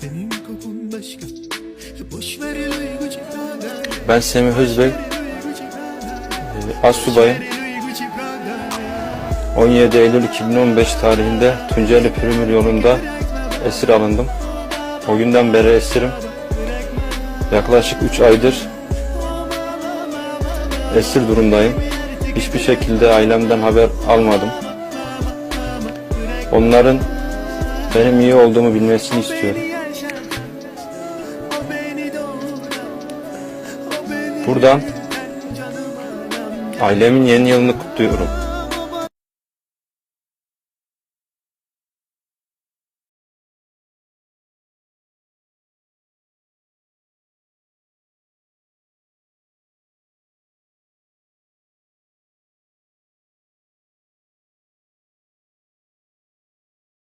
Senin kokun başka Boş ver duygu çiftliğinden Ben Semih Özbey, Assubayım. 17 Eylül 2015 tarihinde Tunceli Pürümür yolunda esir alındım. O günden beri esirim. Yaklaşık 3 aydır esir durumdayım. Hiçbir şekilde ailemden haber almadım. Onların benim iyi olduğumu bilmesini istiyorum. Buradan ailemin yeni yılını kutluyorum.